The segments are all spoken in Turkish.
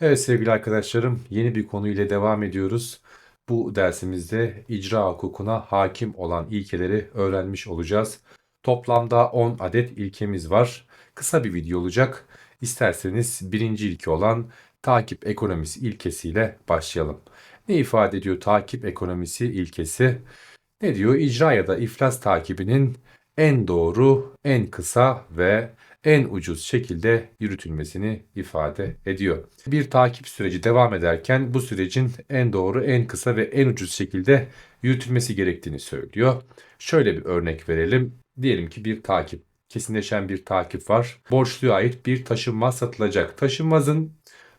Evet sevgili arkadaşlarım, yeni bir konu ile devam ediyoruz. Bu dersimizde icra hukukuna hakim olan ilkeleri öğrenmiş olacağız. Toplamda 10 adet ilkemiz var. Kısa bir video olacak. İsterseniz birinci ilke olan takip ekonomisi ilkesiyle başlayalım. Ne ifade ediyor takip ekonomisi ilkesi? Ne diyor? İcra ya da iflas takibinin en doğru, en kısa ve en ucuz şekilde yürütülmesini ifade ediyor. Bir takip süreci devam ederken bu sürecin en doğru, en kısa ve en ucuz şekilde yürütülmesi gerektiğini söylüyor. Şöyle bir örnek verelim. Diyelim ki bir takip, kesinleşen bir takip var. Borçluya ait bir taşınmaz satılacak. Taşınmazın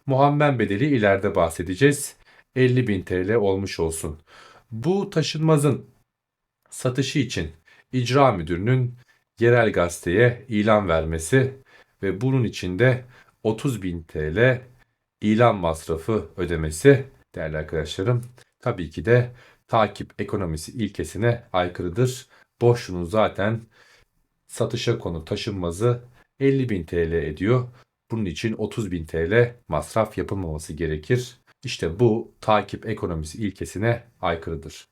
muhammen bedeli ileride bahsedeceğiz. 50.000 TL olmuş olsun. Bu taşınmazın satışı için icra müdürünün yerel gazeteye ilan vermesi ve bunun için de 30.000 TL ilan masrafı ödemesi değerli arkadaşlarım tabii ki de takip ekonomisi ilkesine aykırıdır. Boşluğun zaten satışa konu taşınmazı 50.000 TL ediyor. Bunun için 30.000 TL masraf yapılmaması gerekir. İşte bu takip ekonomisi ilkesine aykırıdır.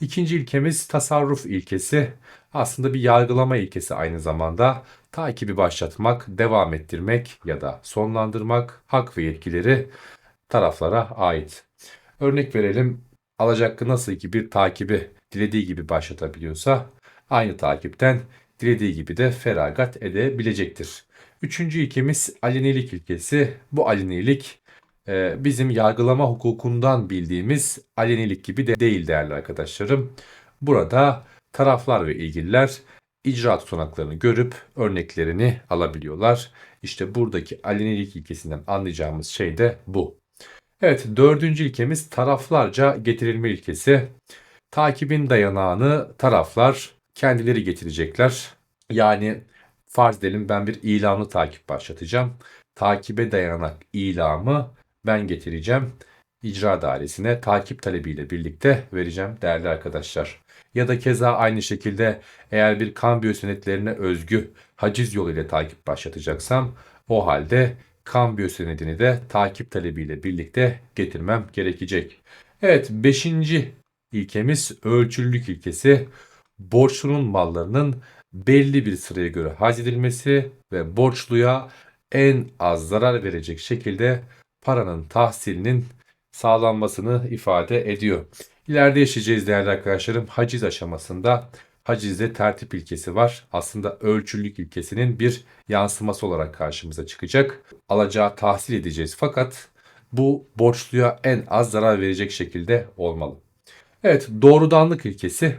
İkinci ilkemiz tasarruf ilkesi. Aslında bir yargılama ilkesi aynı zamanda. Takibi başlatmak, devam ettirmek ya da sonlandırmak hak ve yetkileri taraflara ait. Örnek verelim. Alacakkı nasıl ki bir takibi dilediği gibi başlatabiliyorsa aynı takipten dilediği gibi de feragat edebilecektir. Üçüncü ilkemiz alenilik ilkesi. Bu alenilik bizim yargılama hukukundan bildiğimiz alenilik gibi de değil değerli arkadaşlarım. Burada taraflar ve ilgililer icra tutanaklarını görüp örneklerini alabiliyorlar. İşte buradaki alenilik ilkesinden anlayacağımız şey de bu. Evet dördüncü ilkemiz taraflarca getirilme ilkesi. Takibin dayanağını taraflar kendileri getirecekler. Yani farz edelim ben bir ilanlı takip başlatacağım. Takibe dayanak ilamı ben getireceğim. İcra dairesine takip talebiyle birlikte vereceğim değerli arkadaşlar. Ya da keza aynı şekilde eğer bir kambiyo senetlerine özgü haciz yoluyla takip başlatacaksam o halde kambiyo senedini de takip talebiyle birlikte getirmem gerekecek. Evet 5. ilkemiz ölçülülük ilkesi. Borçlunun mallarının belli bir sıraya göre edilmesi ve borçluya en az zarar verecek şekilde paranın tahsilinin sağlanmasını ifade ediyor. İleride yaşayacağız değerli arkadaşlarım haciz aşamasında hacizde tertip ilkesi var. Aslında ölçülük ilkesinin bir yansıması olarak karşımıza çıkacak. Alacağı tahsil edeceğiz fakat bu borçluya en az zarar verecek şekilde olmalı. Evet doğrudanlık ilkesi.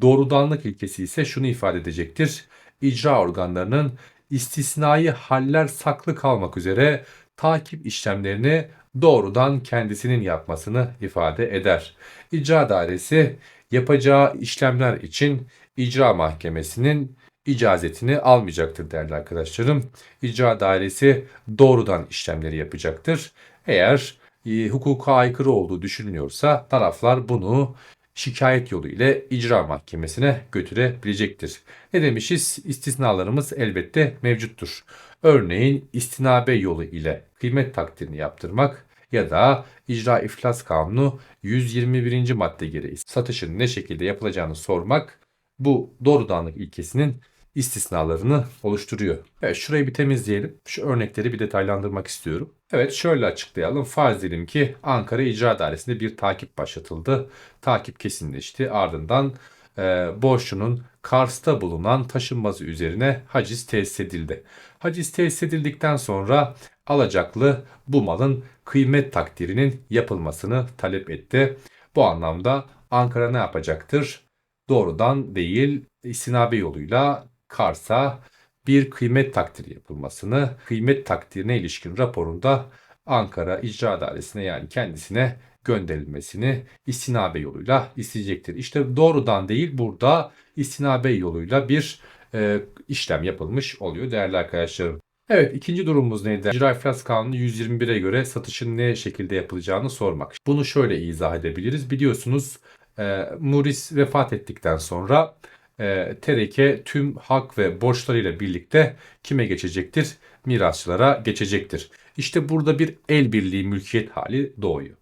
Doğrudanlık ilkesi ise şunu ifade edecektir. İcra organlarının istisnai haller saklı kalmak üzere takip işlemlerini doğrudan kendisinin yapmasını ifade eder. İcra dairesi yapacağı işlemler için icra mahkemesinin icazetini almayacaktır değerli arkadaşlarım. İcra dairesi doğrudan işlemleri yapacaktır. Eğer e, hukuka aykırı olduğu düşünülüyorsa taraflar bunu şikayet yolu ile icra mahkemesine götürebilecektir. Ne demişiz? İstisnalarımız elbette mevcuttur. Örneğin istinabe yolu ile kıymet takdirini yaptırmak ya da icra iflas kanunu 121. madde gereği satışın ne şekilde yapılacağını sormak bu doğrudanlık ilkesinin istisnalarını oluşturuyor. Evet şurayı bir temizleyelim. Şu örnekleri bir detaylandırmak istiyorum. Evet şöyle açıklayalım. Farz edelim ki Ankara İcra Dairesi'nde bir takip başlatıldı. Takip kesinleşti. Ardından e, borçlunun Kars'ta bulunan taşınmazı üzerine haciz tesis edildi. Haciz tesis edildikten sonra alacaklı bu malın kıymet takdirinin yapılmasını talep etti. Bu anlamda Ankara ne yapacaktır? Doğrudan değil istinabe yoluyla Kars'a bir kıymet takdiri yapılmasını, kıymet takdirine ilişkin raporunda Ankara İcra Dairesi'ne yani kendisine gönderilmesini istinabe yoluyla isteyecektir. İşte doğrudan değil burada istinabe yoluyla bir e, işlem yapılmış oluyor değerli arkadaşlarım. Evet ikinci durumumuz neydi? İcra İflas Kanunu 121'e göre satışın ne şekilde yapılacağını sormak. Bunu şöyle izah edebiliriz. Biliyorsunuz e, Muris vefat ettikten sonra e, tereke tüm hak ve borçlarıyla birlikte kime geçecektir? Mirasçılara geçecektir. İşte burada bir el birliği mülkiyet hali doğuyor.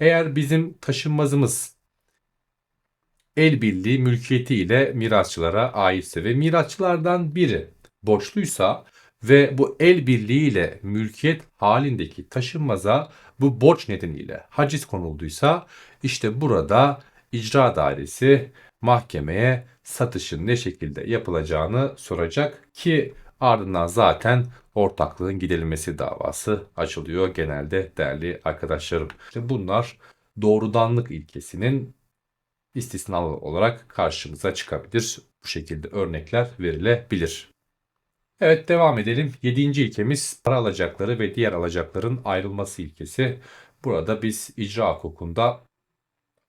Eğer bizim taşınmazımız el birliği mülkiyeti ile mirasçılara aitse ve mirasçılardan biri borçluysa ve bu el birliği ile mülkiyet halindeki taşınmaza bu borç nedeniyle haciz konulduysa işte burada icra dairesi mahkemeye satışın ne şekilde yapılacağını soracak ki ardından zaten ortaklığın giderilmesi davası açılıyor genelde değerli arkadaşlarım. İşte bunlar doğrudanlık ilkesinin istisnalı olarak karşımıza çıkabilir. Bu şekilde örnekler verilebilir. Evet devam edelim. Yedinci ilkemiz para alacakları ve diğer alacakların ayrılması ilkesi. Burada biz icra hukukunda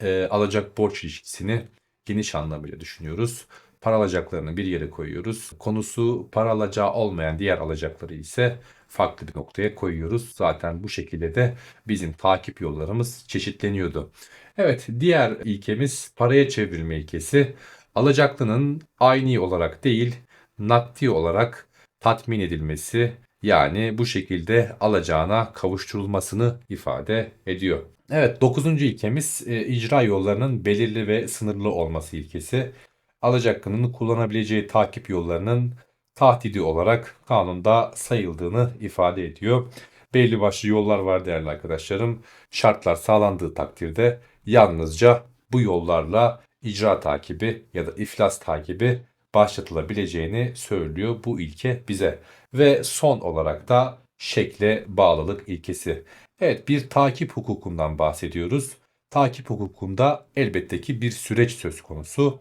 e, alacak borç ilişkisini geniş anlamıyla düşünüyoruz. Para alacaklarını bir yere koyuyoruz. Konusu para alacağı olmayan diğer alacakları ise farklı bir noktaya koyuyoruz. Zaten bu şekilde de bizim takip yollarımız çeşitleniyordu. Evet diğer ilkemiz paraya çevrilme ilkesi. Alacaklının aynı olarak değil nakdi olarak tatmin edilmesi yani bu şekilde alacağına kavuşturulmasını ifade ediyor. Evet 9. ilkemiz e, icra yollarının belirli ve sınırlı olması ilkesi. Alacaklının kullanabileceği takip yollarının tahdidi olarak kanunda sayıldığını ifade ediyor. Belli başlı yollar var değerli arkadaşlarım. Şartlar sağlandığı takdirde yalnızca bu yollarla icra takibi ya da iflas takibi başlatılabileceğini söylüyor bu ilke bize. Ve son olarak da şekle bağlılık ilkesi. Evet bir takip hukukundan bahsediyoruz. Takip hukukunda elbette ki bir süreç söz konusu.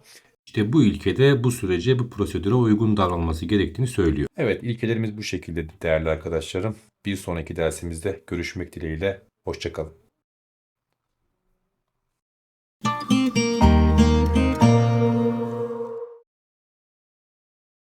İşte bu ilkede bu sürece, bu prosedüre uygun davranılması gerektiğini söylüyor. Evet ilkelerimiz bu şekilde değerli arkadaşlarım. Bir sonraki dersimizde görüşmek dileğiyle. Hoşçakalın.